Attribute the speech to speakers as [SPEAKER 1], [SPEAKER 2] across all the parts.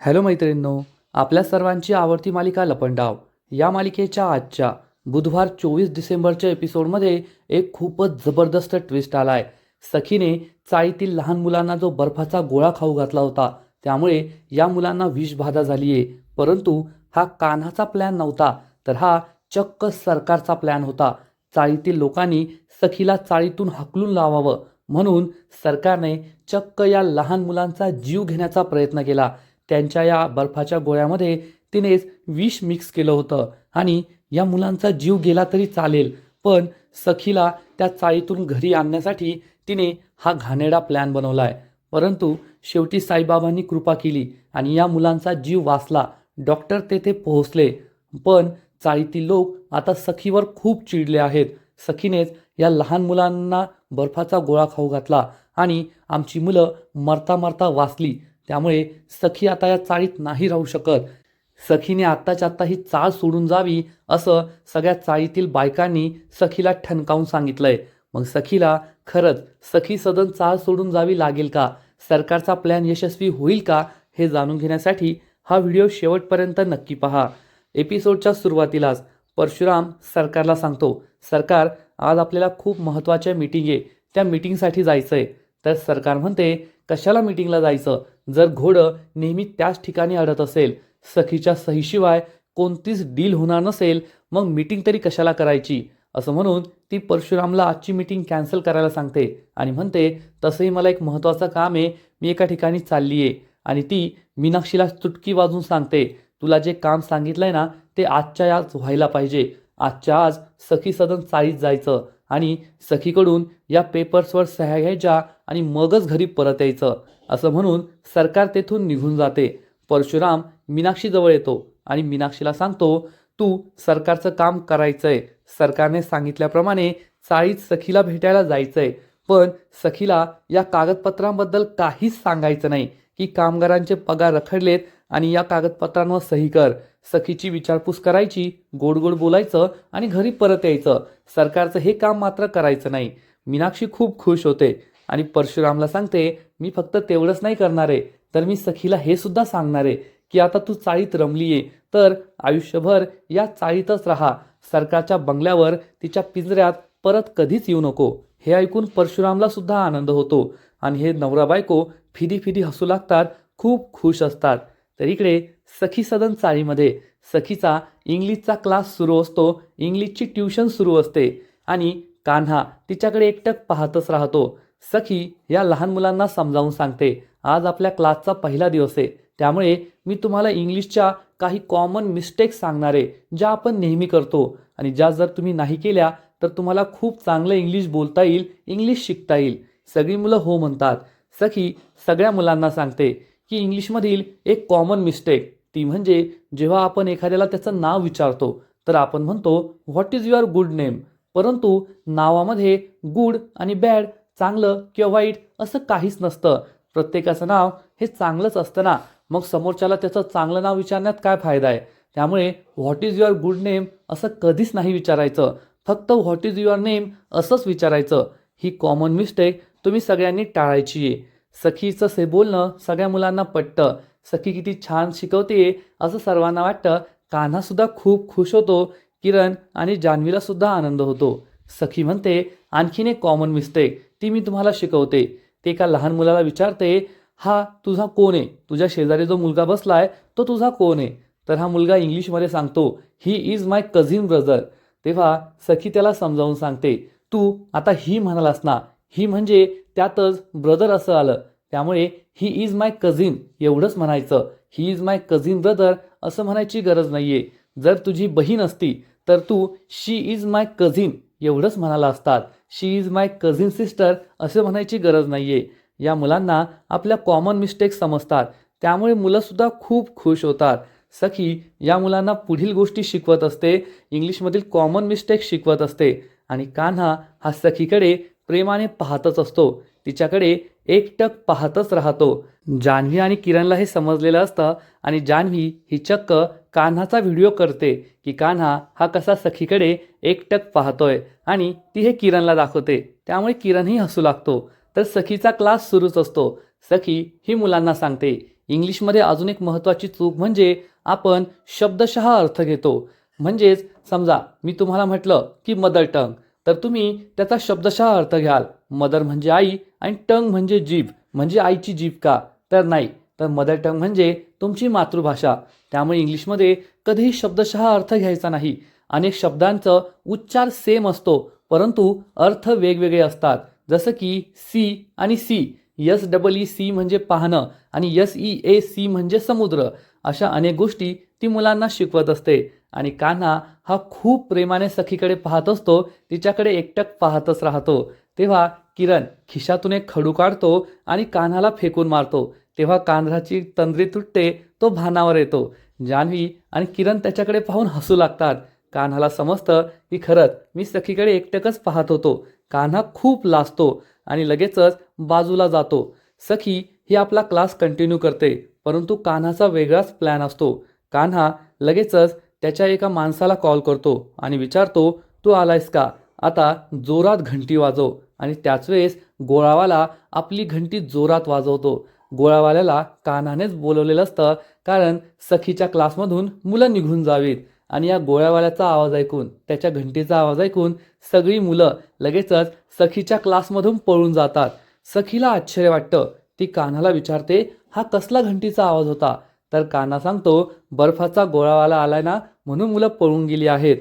[SPEAKER 1] Hello मैत्रिणींनो आपल्या सर्वांची आवडती मालिका लपंडाव. या मालिकेच्या आजच्या बुधवार चोवीस डिसेंबरच्या एपिसोडमध्ये एक खूपच जबरदस्त ट्विस्ट आला आहे सखीने चाळीतील लहान मुलांना जो बर्फाचा गोळा खाऊ घातला होता त्यामुळे या मुलांना विषबाधा झाली आहे परंतु हा कान्हाचा प्लॅन नव्हता तर हा चक्क सरकारचा प्लॅन होता. चाळीतील लोकांनी सखीला चाळीतून हकलून लावावं म्हणून सरकारने चक्क या लहान मुलांचा जीव घेण्याचा प्रयत्न केला. त्यांच्या या बर्फाच्या गोळ्यामध्ये तिनेच विष मिक्स केलं होतं. आणि या मुलांचा जीव गेला तरी चालेल पण सखीला त्या चाळीतून घरी आणण्यासाठी तिने हा घाणेरडा प्लॅन बनवलाय. परंतु शेवटी साईबाबांनी कृपा केली आणि या मुलांचा जीव वाचला. डॉक्टर तेथे पोहोचले. पण चाळीतील लोक आता सखीवर खूप चिडले आहेत. सखीनेच या लहान मुलांना बर्फाचा गोळा खाऊ घातला आणि आमची मुलं मरता मरता वाचली. त्यामुळे सखी आता या चाळीत नाही राहू शकत. सखीने आत्ताच्या आत्ता ही चाळ सोडून जावी असं सगळ्या चाळीतील बायकांनी सखीला ठणकावून सांगितलंय. मग सखीला खरंच सखी सदन चाळ सोडून जावी लागेल का? सरकारचा प्लॅन यशस्वी होईल का? हे जाणून घेण्यासाठी हा व्हिडिओ शेवटपर्यंत नक्की पहा. एपिसोडच्या सुरुवातीलाच परशुराम सरकारला सांगतो सरकार आज आपल्याला खूप महत्त्वाच्या मीटिंग आहे त्या मीटिंगसाठी जायचं आहे तर सरकार म्हणते कशाला मीटिंगला जायचं? जर घोडं नेहमी त्याच ठिकाणी अडत असेल सखीच्या सहीशिवाय कोणतीच डील होणार नसेल मग मीटिंग तरी कशाला करायची? असं म्हणून ती परशुरामला आजची मीटिंग कॅन्सल करायला सांगते आणि म्हणते तसंही मला एक महत्त्वाचं काम आहे मी एका ठिकाणी चालली आहे. आणि ती मीनाक्षीला चुटकी वाजून सांगते तुला जे काम सांगितलंय ना ते आजच्या आज व्हायला पाहिजे. आजच्या आज सखी सदन चाळीत जायचं आणि सखीकडून या पेपर्सवर सह्या घ्यायच्या आणि मगच घरी परत यायचं. असं म्हणून सरकार तेथून निघून जाते. परशुराम मीनाक्षीजवळ येतो आणि मीनाक्षीला सांगतो तू सरकारचं काम करायचंय. सरकारने सांगितल्याप्रमाणे चाळीत सखीला भेटायला जायचंय. पण सखीला या कागदपत्रांबद्दल काहीच सांगायचं नाही. की कामगारांचे पगार रखडलेत आणि या कागदपत्रांवर सही कर. सखीची विचारपूस करायची गोड गोड बोलायचं आणि घरी परत यायचं. सरकारचं हे काम मात्र करायचं नाही. मीनाक्षी खूप खुश होते. आणि परशुरामला सांगते मी फक्त तेवढंच नाही करणार आहे तर मी सखीला हे सुद्धा सांगणार आहे की आता तू चाळीत रमली आहे तर आयुष्यभर या चाळीतच राहा. सरकारच्या बंगल्यावर तिच्या पिंजऱ्यात परत कधीच येऊ नको. हे ऐकून परशुरामला सुद्धा आनंद होतो. आणि हे नवरा बायको फिदी फिदी हसू लागतात खूप खुश असतात. तर इकडे सखी सदन चाळीमध्ये. सखीचा इंग्लिशचा क्लास सुरू असतो इंग्लिशची ट्युशन सुरू असते. आणि कान्हा तिच्याकडे एकटक पाहतच राहतो. सखी या लहान मुलांना समजावून सांगते. आज आपल्या क्लासचा पहिला दिवस आहे. त्यामुळे मी तुम्हाला इंग्लिशच्या काही कॉमन मिस्टेक्स सांगणार आहे ज्या आपण नेहमी करतो आणि ज्या जर तुम्ही नाही केल्या तर तुम्हाला खूप चांगलं इंग्लिश बोलता येईल इंग्लिश शिकता येईल. सगळी मुलं हो म्हणतात. सखी सगळ्या मुलांना सांगते की इंग्लिशमधील एक कॉमन मिस्टेक ती म्हणजे जेव्हा आपण एखाद्याला त्याचं नाव विचारतो तर आपण म्हणतो what is your good name परंतु नावामध्ये गुड आणि बॅड चांगलं किंवा वाईट असं काहीच नसतं. प्रत्येकाचं नाव हे चांगलंच असतं ना. मग समोरच्याला त्याचं चांगलं नाव विचारण्यात काय फायदा आहे? त्यामुळे what is your good name असं कधीच नाही विचारायचं. फक्त व्हॉट इज युअर नेम असंच विचारायचं. ही कॉमन मिस्टेक तुम्ही सगळ्यांनी टाळायची आहे. सखीचं से बोलणं सगळ्या मुलांना पटतं. सखी किती छान शिकवते असं सर्वांना वाटतं. कान्हासुद्धा खूप खुश होतो. किरण आणि जान्हवीलासुद्धा आनंद होतो. सखी म्हणते आणखीन एक कॉमन मिस्टेक ती मी तुम्हाला शिकवते. ते एका लहान मुलाला विचारते हा तुझा कोण आहे? तुझ्या शेजारी जो मुलगा बसला आहे तो तुझा कोण आहे? तर हा मुलगा इंग्लिशमध्ये सांगतो he is my cousin brother तेव्हा सखी त्याला समजावून सांगते तू आता ही म्हणालास ना ही म्हणजे त्यातच ब्रदर असं आलं. त्यामुळे ही इज माय कझिन एवढंच म्हणायचं. He is my cousin brother असं म्हणायची गरज नाहीये. जर तुझी बहीण असती तर तू शी इज माय कझिन एवढंच म्हणाला असतात. She is my cousin sister असं म्हणायची गरज नाही आहे या मुलांना आपल्या कॉमन मिस्टेक समजतात. त्यामुळे मुलंसुद्धा खूप खुश होतात. सखी या मुलांना पुढील गोष्टी शिकवत असते. इंग्लिशमधील कॉमन मिस्टेक शिकवत असते. आणि कान्हा हा सखीकडे प्रेमाने पाहतच असतो. तिच्याकडे एकटक पाहतच राहतो. जान्हवी आणि किरणला हे समजलेलं असतं आणि जान्हवी ही चक्क कान्हाचा व्हिडिओ करते की कान्हा हा कसा सखीकडे एकटक पाहतोय आणि ती हे किरणला दाखवते. त्यामुळे किरणही हसू लागतो. तर सखीचा क्लास सुरूच असतो. सखी ही मुलांना सांगते. इंग्लिशमध्ये अजून एक महत्त्वाची चूक म्हणजे आपण शब्दशः अर्थ घेतो. म्हणजेच समजा मी तुम्हाला म्हटलं की मदर टंग. तर तुम्ही त्याचा शब्दशः अर्थ घ्याल. मदर म्हणजे आई आणि टंग म्हणजे जीभ म्हणजे आईची जीभ का तर नाही तर मदर टंग म्हणजे तुमची मातृभाषा. त्यामुळे इंग्लिशमध्ये कधीही शब्दशः अर्थ घ्यायचा नाही. अनेक शब्दांचं उच्चार सेम असतो परंतु अर्थ वेगवेगळे असतात. जसं की सी आणि see. S double E see म्हणजे पाहणं आणि यस ई ए सी म्हणजे समुद्र. अशा अनेक गोष्टी ती मुलांना शिकवत असते. आणि कान्हा हा खूप प्रेमाने सखीकडे पाहत असतो तिच्याकडे एकटक पाहतच राहतो. तेव्हा किरण खिशातून एक खडू काढतो आणि कान्हाला फेकून मारतो. तेव्हा कान्हाची तंद्री तुटते तो भानावर येतो. जान्हवी आणि किरण त्याच्याकडे पाहून हसू लागतात. कान्हाला समजतं की खरंच मी सखीकडे एकटकच पाहत होतो. कान्हा खूप लाजतो आणि लगेचच बाजूला जातो. सखी ही आपला क्लास कंटिन्यू करते परंतु कान्हाचा वेगळाच प्लॅन असतो. कान्हा लगेचच त्याच्या एका माणसाला कॉल करतो आणि विचारतो तू आलायस का? आता जोरात घंटी वाजव. आणि त्याच वेळेस गोळावाला आपली घंटी जोरात वाजवतो. गोळावाल्याला कानानेच बोलवलेलं असतं कारण सखीच्या क्लासमधून मुलं निघून जावीत. आणि या गोळ्यावाल्याचा आवाज ऐकून त्याच्या घंटीचा आवाज ऐकून सगळी मुलं लगेचच सखीच्या क्लासमधून पळून जातात. सखीला आश्चर्य वाटतं ती कान्हाला विचारते हा कसला घंटीचा आवाज होता? तर कान्हा सांगतो बर्फाचा गोळावाला आलाय ना म्हणून मुलं पळून गेली आहेत.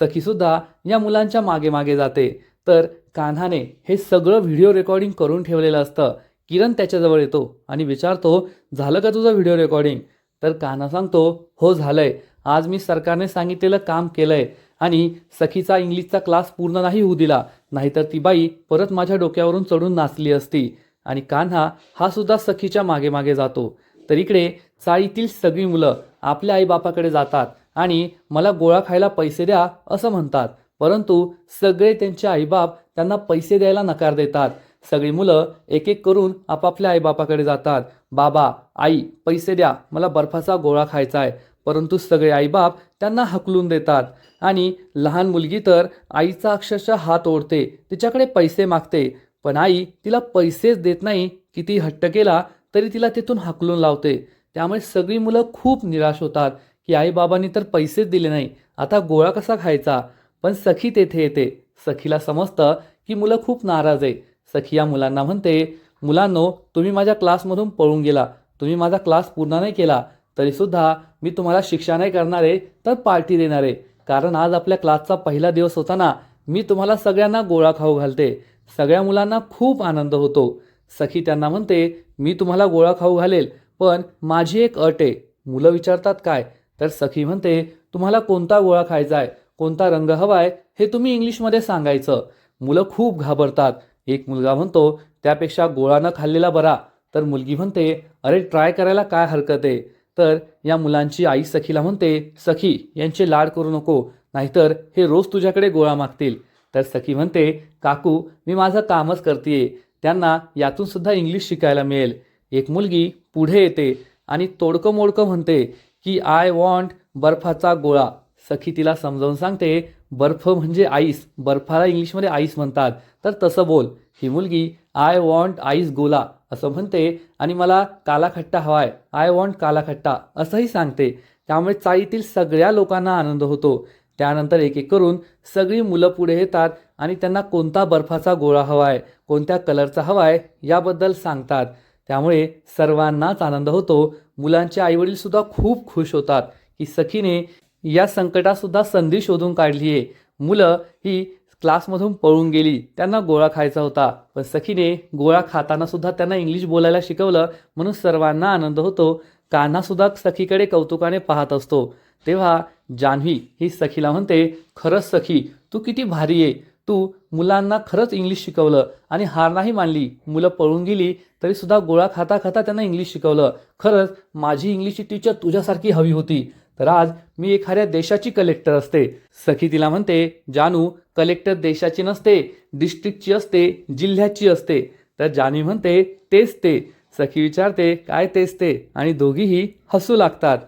[SPEAKER 1] सखीसुद्धा या मुलांच्या मागे मागे जाते. तर कान्हाने हे सगळं व्हिडिओ रेकॉर्डिंग करून ठेवलेलं असतं. किरण त्याच्याजवळ येतो आणि विचारतो झालं का तुझं व्हिडिओ रेकॉर्डिंग? तर कान्हा सांगतो हो झालंय. आज मी सरकारने सांगितलेलं काम केलंय आणि सखीचा इंग्लिशचा क्लास पूर्ण नाही होऊ दिला. नाहीतर ती बाई परत माझ्या डोक्यावरून चढून नाचली असती. आणि कान्हा हा सुद्धा सखीच्या मागे मागे जातो. तर इकडे चाळीतील सगळी मुलं आपल्या आईबापाकडे जातात. आणि मला गोळा खायला पैसे द्या असं म्हणतात. परंतु सगळे त्यांचे आईबाप त्यांना पैसे द्यायला नकार देतात. सगळी मुलं एक एक करून आपापल्या आईबापाकडे जातात. बाबा आई पैसे द्या. मला बर्फाचा गोळा खायचा आहे. परंतु सगळे आईबाप त्यांना हकलून देतात. आणि लहान मुलगी तर आईचा अक्षरशः हात ओढते तिच्याकडे पैसे मागते. पण आई तिला पैसेच देत नाही. किती हट्ट केला तरी तिला तिथून हाकलून लावते. त्यामुळे सगळी मुलं खूप निराश होतात. की आईबाबांनी तर पैसेच दिले नाही. आता गोळा कसा खायचा? पण सखी तेथे येते. सखीला समजतं की मुलं खूप नाराज आहे. सखी या मुलांना म्हणते मुलांनो तुम्ही माझ्या क्लासमधून पळून गेला. तुम्ही माझा क्लास पूर्ण नाही केला. तरीसुद्धा मी तुम्हाला शिक्षा नाही करणार आहे तर पार्टी देणार आहे. कारण आज आपल्या क्लासचा पहिला दिवस होता ना मी तुम्हाला सगळ्यांना गोळा खाऊ घालते. सगळ्या मुलांना खूप आनंद होतो. सखी त्यांना म्हणते मी तुम्हाला गोळा खाऊ घालेल पण माझी एक अट आहे. मुलं विचारतात काय? तर सखी म्हणते तुम्हाला कोणता गोळा खायचा आहे कोणता रंग हवा आहे हे तुम्ही इंग्लिशमध्ये सांगायचं. मुलं खूप घाबरतात. एक मुलगा म्हणतो त्यापेक्षा गोळा न खाल्लेला बरा. तर मुलगी म्हणते अरे ट्राय करायला काय हरकत आहे? तर या मुलांची आई सखीला म्हणते सखी यांचे लाड करू नको नाहीतर हे रोज तुझ्याकडे गोळा मागतील. तर सखी म्हणते काकू मी माझं कामच करते त्यांना यातून सुद्धा इंग्लिश शिकायला मिळेल. एक मुलगी पुढे येते आणि तोडकं मोडकं म्हणते की आय वॉन्ट बर्फाचा गोळा. सखी तिला समजावून सांगते बर्फ म्हणजे आईस. बर्फाला इंग्लिशमध्ये आईस म्हणतात. तर तसं बोल. ही मुलगी आय वॉन्ट आईस गोला असं म्हणते आणि मला कालाखट्टा हवाय. आय वॉन्ट कालाखट्टा असंही सांगते. त्यामुळे चाळीतील सगळ्या लोकांना आनंद होतो. त्यानंतर एक एक करून सगळी मुलं पुढे येतात आणि त्यांना कोणता बर्फाचा गोळा हवाय कोणत्या कलरचा हवाय याबद्दल सांगतात. त्यामुळे सर्वांनाच आनंद होतो. मुलांचे आईवडील सुद्धा खूप खुश होतात की सखीने या संकटातसुद्धा संधी शोधून काढली आहे मुलं ही क्लासमधून पळून गेली त्यांना गोळा खायचा होता. पण सखीने गोळा खाताना सुद्धा त्यांना इंग्लिश बोलायला शिकवलं म्हणून सर्वांना आनंद होतो. कान्हासुद्धा सखीकडे कौतुकाने पाहत असतो. तेव्हा जान्हवी ही सखीला म्हणते खरंच सखी तू किती भारी आहे तू मुलांना खरंच इंग्लिश शिकवलं आणि हार नाही मानली मुलं पळून गेली तरीसुद्धा गोळा खाता खाता त्यांना इंग्लिश शिकवलं. खरंच माझी इंग्लिशची टीचर तुझ्यासारखी हवी होती. तर आज मी एखाद्या देशाची कलेक्टर असते. सखी तिला म्हणते जानू कलेक्टर देशाची नसते डिस्ट्रिक्टची असते जिल्ह्याची असते. तर जानी म्हणते तेच ते. सखी विचारते काय तेच ते? आणि दोघीही हसू लागतात.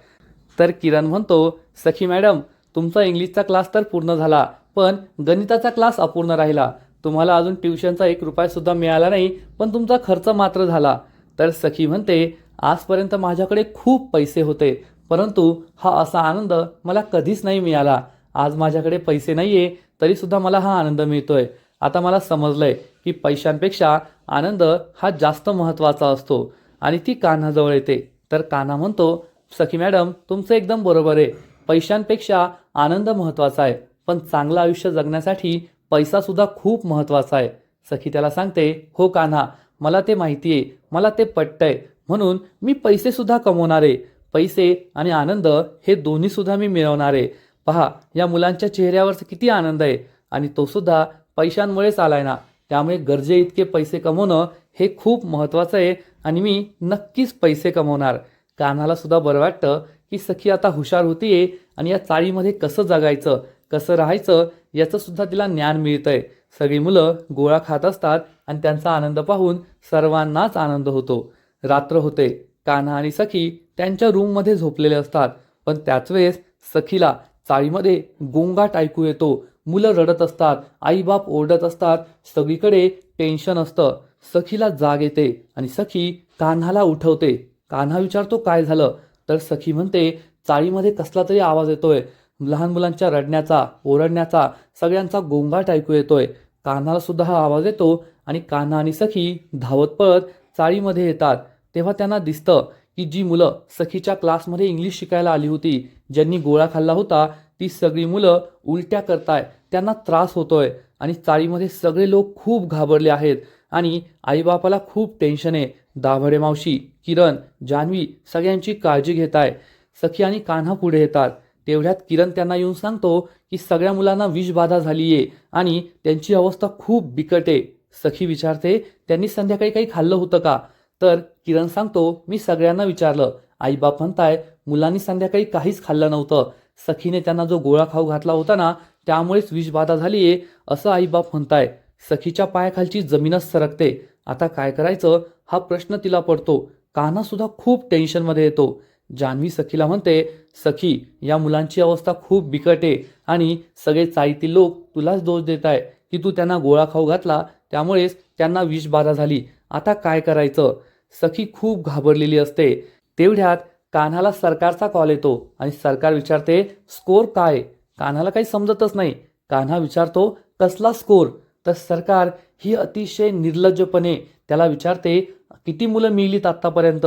[SPEAKER 1] तर किरण म्हणतो सखी मॅडम तुमचा इंग्लिशचा क्लास तर पूर्ण झाला. पण गणिताचा क्लास अपूर्ण राहिला. तुम्हाला अजून ट्युशनचा एक रुपयासुद्धा मिळाला नाही पण तुमचा खर्च मात्र झाला. तर सखी म्हणते आजपर्यंत माझ्याकडे खूप पैसे होते परंतु हा असा आनंद मला कधीच नाही मिळाला. आज माझ्याकडे पैसे नाही आहे तरीसुद्धा मला हा आनंद मिळतोय. आता मला समजलं आहे की पैशांपेक्षा आनंद हा जास्त महत्त्वाचा असतो आणि ती कान्हाजवळ येते. तर कान्हा म्हणतो सखी मॅडम तुमचं एकदम बरोबर आहे. पैशांपेक्षा आनंद महत्त्वाचा आहे. पण चांगलं आयुष्य जगण्यासाठी पैसासुद्धा खूप महत्त्वाचा आहे. सखी त्याला सांगते हो कान्हा मला ते माहिती आहे मला ते पटतंय. म्हणून मी पैसेसुद्धा कमवणार आहे. पैसे आणि आनंद हे दोन्हीसुद्धा मी मिळवणार आहे. पहा या मुलांच्या चेहऱ्यावर किती आनंद आहे. आणि तो सुद्धा पैशांमुळेच आलाय ना. त्यामुळे गरजे इतके पैसे कमवणं हे खूप महत्त्वाचं आहे आणि मी नक्कीच पैसे कमवणार. कान्हाला सुद्धा बरं वाटतं की सखी आता हुशार होतीये आणि या चाळीमध्ये कसं जगायचं? कसं राहायचं याचं सुद्धा तिला ज्ञान मिळतंय. सगळी मुलं गोळा खात असतात आणि त्यांचा आनंद पाहून सर्वांनाच आनंद होतो. रात्र होते. कान्हा आणि सखी त्यांच्या रूममध्ये झोपलेले असतात. पण त्याच वेळेस सखीला चाळीमध्ये गोंगाट ऐकू येतो. मुलं रडत असतात. आईबाप ओरडत असतात. सगळीकडे टेन्शन असतं. सखीला जाग येते आणि सखी कान्हाला उठवते. कान्हा विचारतो काय झालं? तर सखी म्हणते चाळीमध्ये कसला तरी आवाज येतोय. लहान मुलांच्या रडण्याचा ओरडण्याचा सगळ्यांचा गोंगाट ऐकू येतोय. कान्हाला सुद्धा हा आवाज येतो आणि कान्हा आणि सखी धावत पळत चाळीमध्ये येतात. तेव्हा त्यांना दिसतं की जी मुलं सखीच्या क्लासमध्ये इंग्लिश शिकायला आली होती ज्यांनी गोळा खाल्ला होता ती सगळी मुलं उलट्या करताय त्यांना त्रास होतोय आणि चाळीमध्ये सगळे लोक खूप घाबरले आहेत आणि आईबापाला खूप टेन्शन आहे. दाभडे मावशी किरण जान्हवी सगळ्यांची काळजी घेत आहे सखी आणि कान्हा पुढे येतात. तेवढ्यात किरण त्यांना येऊन सांगतो की सगळ्या मुलांना विषबाधा झाली आहे आणि त्यांची अवस्था खूप बिकट आहे. सखी विचारते त्यांनी संध्याकाळी काही खाल्लं होतं का? तर किरण सांगतो मी सगळ्यांना विचारलं. आईबाप म्हणताय मुलांनी संध्याकाळी काहीच खाल्लं नव्हतं. सखीने त्यांना जो गोळा खाऊ घातला होता ना त्यामुळेच विषबाधा झाली आहे असं आईबाप म्हणताय. सखीच्या पायाखालची जमीनच सरकते. आता काय करायचं? हा प्रश्न तिला पडतो. कान्हा सुद्धा खूप टेन्शनमध्ये येतो. जान्हवी सखीला म्हणते सखी या मुलांची अवस्था खूप बिकट आहे आणि सगळे चाळीतील लोक तुलाच दोष देत आहे की तू त्यांना गोळा खाऊ घातला त्यामुळेच त्यांना विषबाधा झाली. आता काय करायचं सखी खूप घाबरलेली असते. तेवढ्यात कान्हाला सरकारचा कॉल येतो आणि सरकार विचारते स्कोर काय कान्हाला काही समजतच नाही. कान्हा विचारतो कसला स्कोर तर सरकार ही अतिशय निर्लज्जपणे त्याला विचारते किती मुलं मिळलीत आत्तापर्यंत?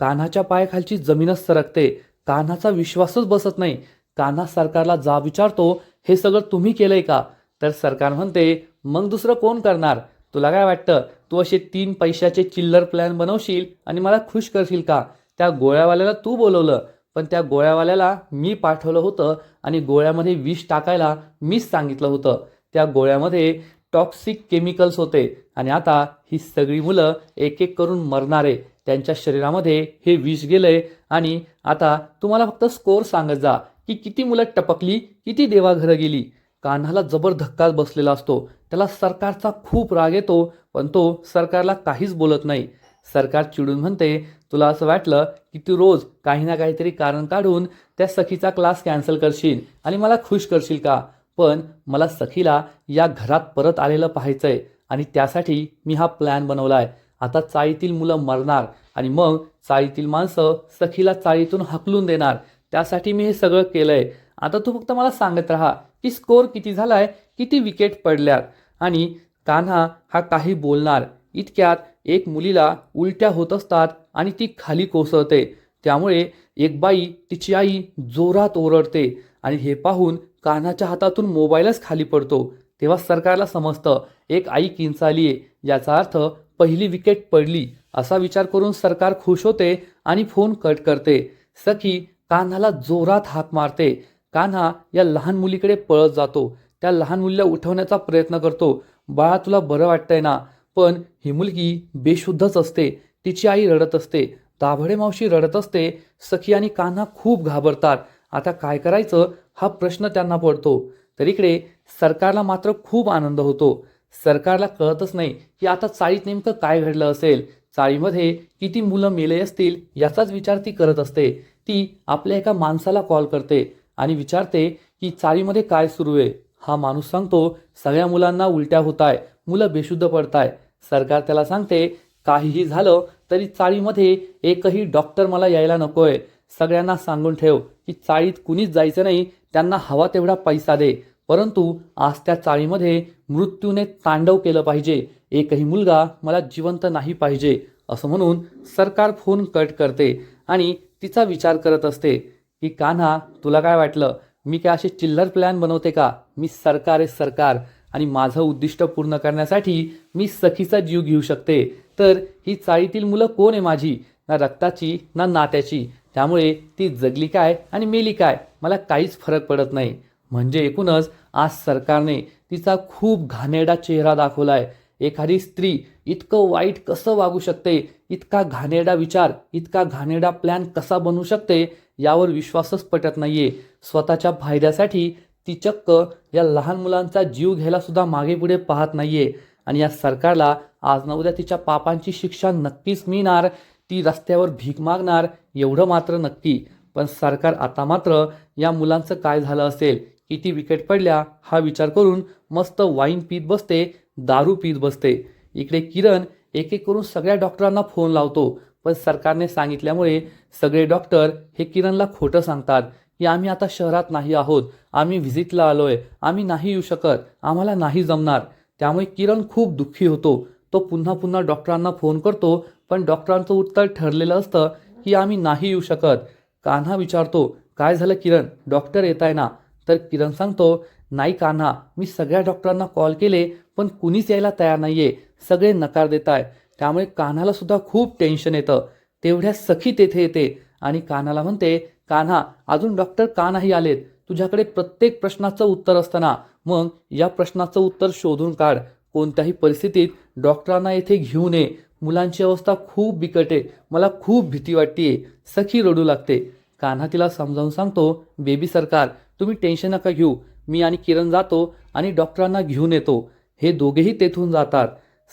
[SPEAKER 1] कान्हाच्या पायाखालची जमीनच सरकते. कान्हाचा विश्वासच बसत नाही. कान्हा सरकारला जा विचारतो हे सगळं तुम्ही केलंय का? तर सरकार म्हणते मग दुसरं कोण करणार? तुला काय वाटतं? तू असे तीन पैशाचे चिल्लर प्लॅन बनवशील आणि मला खुश करशील का? त्या गोळ्यावाल्याला तू बोलवलं. पण त्या गोळ्यावाल्याला मी पाठवलं होतं आणि गोळ्यामध्ये विष टाकायला मीच सांगितलं होतं. त्या गोळ्यामध्ये टॉक्सिक केमिकल्स होते आणि आता ही सगळी मुलं एक एक करून मरणारे. त्यांच्या शरीरामध्ये हे विष गेलंय. आणि आता तुम्हाला फक्त स्कोर सांगत जा की किती मुलं टपकली किती देवाघरं गेली. कान्हाला जबर धक्का बसलेला असतो. त्याला सरकारचा खूप राग येतो पण तो सरकारला काहीच बोलत नाही. सरकार चिडून म्हणते तुला असं वाटलं की तू रोज काही ना काहीतरी कारण काढून त्या सखीचा क्लास कॅन्सल करशील आणि मला खुश करशील का? पण मला सखीला या घरात परत आलेलं पाहायचंय आणि त्यासाठी मी हा प्लॅन बनवला आहे आता चाळीतील मुलं मरणार आणि मग चाळीतील माणसं सखीला चाळीतून हकलून देणार. त्यासाठी मी हे सगळं केलंय. आता तू फक्त मला सांगत राहा की स्कोअर किती झाला आहे किती विकेट पडल्यात. आणि कान्हा हा काही बोलणार. इतक्यात एक मुलीला उलट्या होत असतात आणि ती खाली कोसळते. त्यामुळे एक बाई तिची आई जोरात ओरडते. आणि हे पाहून कान्हाच्या हातातून मोबाईलच खाली पडतो. तेव्हा सरकारला समजतं एक आई किंचाली आहे याचा अर्थ पहिली विकेट पडली असा विचार करून सरकार खुश होते आणि फोन कट करते. सखी कान्हाला जोरात हाक मारते. कान्हा या लहान मुलीकडे पळत जातो. त्या लहान मुलीला उठवण्याचा प्रयत्न करतो. बाळा तुला बरं वाटतंय ना? पण ही मुलगी बेशुद्धच असते. तिची आई रडत असते. दाभडे मावशी रडत असते. सखी आणि कान्हा खूप घाबरतात. आता काय करायचं? हा प्रश्न त्यांना पडतो. तर इकडे सरकारला मात्र खूप आनंद होतो. सरकारला कळतच नाही की आता चाळीत नेमकं काय घडलं असेल. चाळीमध्ये किती मुलं मेले असतील याचाच विचार ती करत असते. ती आपल्या एका माणसाला कॉल करते आणि विचारते की चाळीमध्ये काय सुरू आहे? हा माणूस सांगतो सगळ्या मुलांना उलट्या होत आहे मुलं बेशुद्ध पडताय. सरकार त्याला सांगते काहीही झालं तरी चाळीमध्ये एकही डॉक्टर मला यायला नकोय. सगळ्यांना सांगून ठेव की चाळीत कुणीच जायचं नाही त्यांना हवा तेवढा पैसा दे. परंतु आज त्या चाळीमध्ये मृत्यूने तांडव केलं पाहिजे. एकही मुलगा मला जिवंत नाही पाहिजे असं म्हणून सरकार फोन कट करते आणि तिचा विचार करत असते की कान्हा तुला काय वाटलं? मी काय असे चिल्लर प्लॅन बनवते का? मी सरकार आहे सरकार आणि माझं उद्दिष्ट पूर्ण करण्यासाठी मी सखीचा जीव घेऊ शकते. तर ही चाळीतील मुलं कोण आहे माझी? ना रक्ताची ना नात्याची. त्यामुळे ती जगली काय आणि मेली काय? मला काहीच फरक पडत नाही. म्हणजे एकूणच आज सरकारने तिचा खूप घाणेरडा चेहरा दाखवला आहे एखादी स्त्री इतकं वाईट कसं वागू शकते? इतका घाणेरडा विचार इतका घाणेरडा प्लॅन कसा बनवू शकते? यावर विश्वासच पटत नाहीये. स्वतःच्या फायद्यासाठी ती चक्क या लहान मुलांचा जीव घ्यायला सुद्धा मागे पुढे पाहत नाहीये. आणि या सरकारला आज ना उद्या तिच्या पापांची शिक्षा नक्कीच मिळणार ती रस्त्यावर भीक मागणार एवढं मात्र नक्की. पण सरकार आता मात्र या मुलांचं काय झालं असेल? किती विकेट पडल्या हा विचार करून मस्त वाईन पीत बसते दारू पीत बसते. इकडे किरण एक एक करून सगळ्या डॉक्टरांना फोन लावतो पण सरकारने सांगितल्यामुळे सगळे डॉक्टर हे किरणला खोटं सांगतात की आम्ही आता शहरात नाही आहोत आम्ही व्हिजिटला आलोय आम्ही नाही येऊ शकत आम्हाला नाही जमणार. त्यामुळे किरण खूप दुःखी होतो. तो पुन्हा पुन्हा डॉक्टरांना फोन करतो पण डॉक्टरांचं उत्तर ठरलेलं असतं की आम्ही नाही येऊ शकत. कान्हा विचारतो काय झालं किरण? डॉक्टर येत आहे ना? तर किरण सांगतो नाही कान्हा मी सगळ्या डॉक्टरांना कॉल केले पण कुणीच यायला तयार नाही आहे सगळे नकार देत आहे त्यामुळे कान्हाला सुद्धा खूप टेन्शन येतं. तेवढ्या सखी तेथे येते आणि कान्हाला म्हणते कान्हा अजून डॉक्टर का नाही आलेत? तुझ्याकडे प्रत्येक प्रश्नाचं उत्तर असताना. मग या प्रश्नाचं उत्तर शोधून काढ. कोणत्याही परिस्थितीत डॉक्टरांना येथे घेऊन ये मुलांची अवस्था खूप बिकट आहे. मला खूप भीती वाटते सखी रडू लागते. कान्हा तिला समजावून सांगतो बेबी सरकार तुम्ही टेन्शन नका घेऊ. मी आणि किरण जातो आणि डॉक्टरांना घेऊन येतो. हे दोघेही तेथून जातात.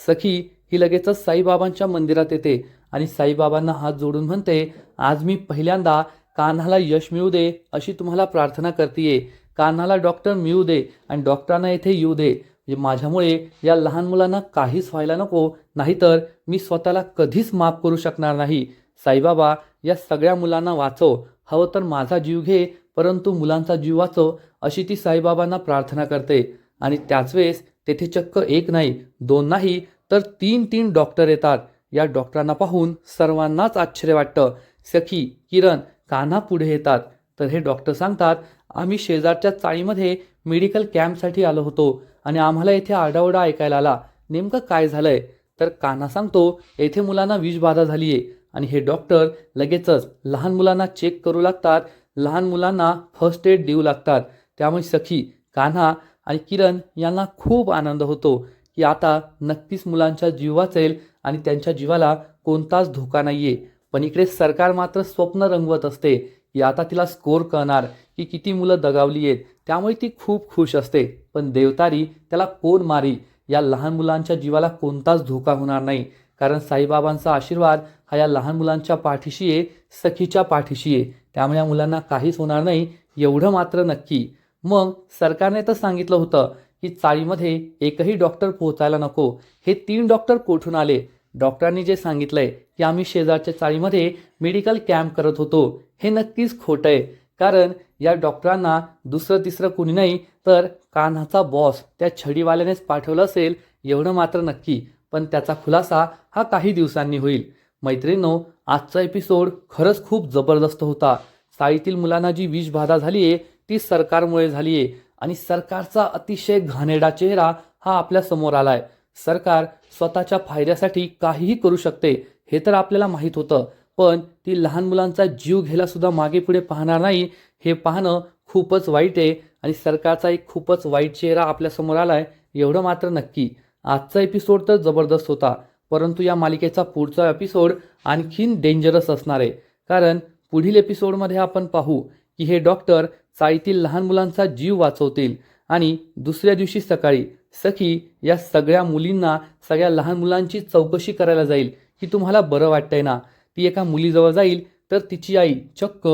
[SPEAKER 1] सखी ही लगेचच साईबाबांच्या मंदिरात येते आणि साईबाबांना हात जोडून म्हणते आज मी पहिल्यांदा कान्हाला यश मिळू दे अशी तुम्हाला प्रार्थना करतेय. कान्हाला डॉक्टर मिळू दे आणि डॉक्टरांना येथे येऊ दे. म्हणजे माझ्यामुळे या लहान मुलांना काहीच व्हायला नको नाहीतर मी स्वतःला कधीच माफ करू शकणार नाही. साईबाबा या सगळ्या मुलांना वाचव. हवं तर माझा जीव घे परंतु मुलांचा जीव वाचव अशी ती साईबाबांना प्रार्थना करते. आणि त्याच वेळेस तेथे चक्क एक नाही दोन नाही तर तीन तीन डॉक्टर येतात. या डॉक्टरांना पाहून सर्वांनाच आश्चर्य वाटतं. सखी किरण कान्हा पुढे येतात. तर हे डॉक्टर सांगतात आम्ही शेजारच्या चाळीमध्ये मेडिकल कॅम्पसाठी आलो होतो आणि आम्हाला येथे आरडाओरडा ऐकायला आला. नेमकं काय झालंय? तर कान्हा सांगतो येथे मुलांना विषबाधा झाली आहे आणि हे डॉक्टर लगेचच लहान मुलांना चेक करू लागतात. लहान मुलांना फर्स्ट एड देऊ लागतात. त्यामुळे सखी कान्हा आणि किरण यांना खूप आनंद होतो की आता नक्कीच मुलांच्या जीव वाचेल आणि त्यांच्या जीवाला कोणताच धोका नाहीये. पण इकडे सरकार मात्र स्वप्न रंगवत असते की आता तिला स्कोर कळणार की किती मुलं दगावली आहेत. त्यामुळे ती खूप खुश असते. पण देवतारी त्याला कोण मारी? या लहान मुलांच्या जीवाला कोणताच धोका होणार नाही. कारण साईबाबांचा आशीर्वाद हा या लहान मुलांच्या पाठीशी आहे सखीच्या पाठीशी आहे. त्यामुळे या मुलांना काहीच होणार नाही एवढं मात्र नक्की. मग सरकारने तर सांगितलं होतं की चाळीमध्ये एकही डॉक्टर पोहोचायला नको. हे तीन डॉक्टर कोठून आले? डॉक्टरांनी जे सांगितलंय की आम्ही शेजारच्या चाळीमध्ये मेडिकल कॅम्प करत होतो. हे नक्कीच खोटं आहे. कारण या डॉक्टरांना दुसरं तिसरं कुणी नाही तर कान्हाचा बॉस त्या छडीवाल्यानेच पाठवलं असेल एवढं मात्र नक्की. पण त्याचा खुलासा हा काही दिवसांनी होईल. मैत्रिणींनो आजचा एपिसोड खरंच खूप जबरदस्त होता. शाळेतील मुलांना जी विषबाधा झाली आहे ती सरकारमुळे झाली आहे आणि सरकारचा अतिशय घाणेरडा चेहरा हा आपल्यासमोर आलाय. सरकार स्वतःच्या फायद्यासाठी काहीही करू शकते हे तर आपल्याला माहीत होतं. पण ती लहान मुलांचा जीव घ्यायला सुद्धा मागे पुढे पाहणार नाही हे पाहणं खूपच वाईट आहे. आणि सरकारचा एक खूपच वाईट चेहरा आपल्यासमोर आलाय एवढं मात्र नक्की. आजचा एपिसोड तर जबरदस्त होता. परंतु या मालिकेचा पुढचा एपिसोड आणखीन डेंजरस असणार आहे. कारण पुढील एपिसोडमध्ये आपण पाहू की हे डॉक्टर चाळीतील लहान मुलांचा जीव वाचवतील आणि दुसऱ्या दिवशी सकाळी सखी या सगळ्या मुलींना सगळ्या लहान मुलांची चौकशी करायला जाईल की तुम्हाला बरं वाटतंय ना? ती एका मुलीजवळ जाईल तर तिची आई चक्क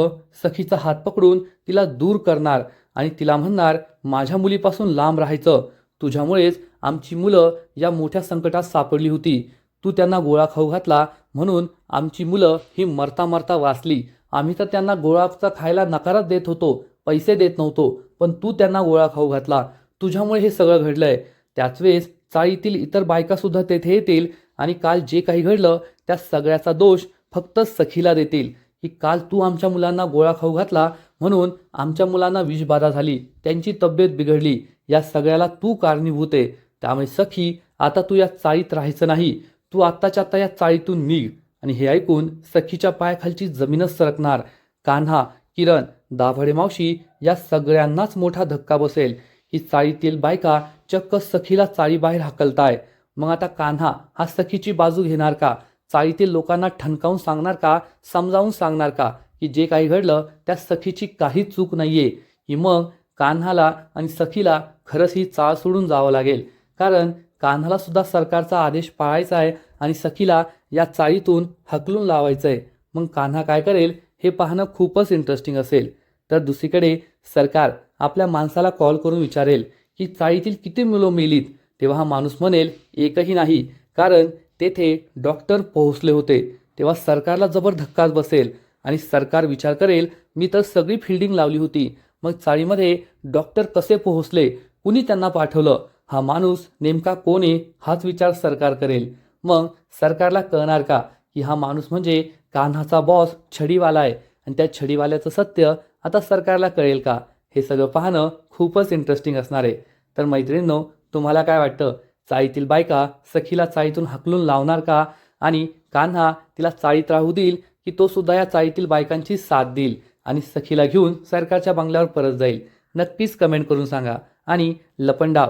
[SPEAKER 1] सखीचा हात पकडून तिला दूर करणार आणि तिला म्हणणार माझ्या मुलीपासून लांब राहायचं. तुझ्यामुळेच आमची मुलं या मोठ्या संकटात सापडली होती. तू त्यांना गोळा खाऊ घातला म्हणून आमची मुलं ही मरता मरता वाचली. आम्ही तर त्यांना गोळाचा खायला नकारच देत होतो पैसे देत नव्हतो पण तू त्यांना गोळा खाऊ घातला. तुझ्यामुळे हे सगळं घडलंय. त्याच वेळेस चाळीतील इतर बायकासुद्धा तेथे येतील आणि काल जे काही घडलं त्या सगळ्याचा दोष फक्त सखीला देतील. की काल तू आमच्या मुलांना गोळा खाऊ घातला म्हणून आमच्या मुलांना विषबाधा झाली. त्यांची तब्येत बिघडली. या सगळ्याला तू कारणीभूत आहे. त्यामुळे सखी आता तू या चाळीत राहायचं नाही. तू आत्ताच्या आत्ता या चाळीतून निघ आणि हे ऐकून सखीच्या पायाखालची जमीनच सरकणार. कान्हा किरण दाभडे मावशी या सगळ्यांनाच मोठा धक्का बसेल. ही चाळीतील बायका चक्क सखीला चाळीबाहेर हाकलताय. मग आता कान्हा हा सखीची बाजू घेणार का? चाळीतील लोकांना ठणकावून सांगणार का? समजावून सांगणार का? की जे काही घडलं त्या सखीची काही चूक नाहीये. की मग कान्हाला आणि सखीला खरंच ही चाळ सोडून जावं लागेल. कारण कान्हाला सुद्धा सरकारचा आदेश पाळायचा आहे आणि सखीला या चाळीतून हकलून लावायचं आहे मग कान्हा काय करेल? हे पाहणं खूपच इंटरेस्टिंग असेल. तर दुसरीकडे सरकार आपल्या माणसाला कॉल करून विचारेल की चाळीतील किती मुलं मेलीत? तेव्हा हा माणूस म्हणेल एकही नाही. कारण तेथे डॉक्टर पोहोचले होते. तेव्हा सरकारला जबर धक्काच बसेल. आणि सरकार विचार करेल मी तर सगळी फिल्डिंग लावली होती. मग चाळीमध्ये डॉक्टर कसे पोहोचले? कुणी त्यांना पाठवलं? हा माणूस नेमका कोण आहे हाच विचार सरकार करेल? मग सरकारला कळणार का की हा माणूस म्हणजे कान्हाचा बॉस छडीवाला आहे आणि त्या छडीवाल्याचं सत्य आता सरकारला कळेल का? हे सगळं पाहणं खूपच इंटरेस्टिंग असणार आहे. तर मैत्रिणींनो तुम्हाला काय वाटतं? चाळीतील बायका सखीला चाळीतून हकलून लावणार का? आणि कान्हा तिला चाळीत राहू देईल की तो सुद्धा या चाळीतील बायकांची साथ देईल आणि सखीला घेऊन सरकारच्या बंगल्यावर परत जाईल? नक्कीच कमेंट करून सांगा. आणि लपंडाव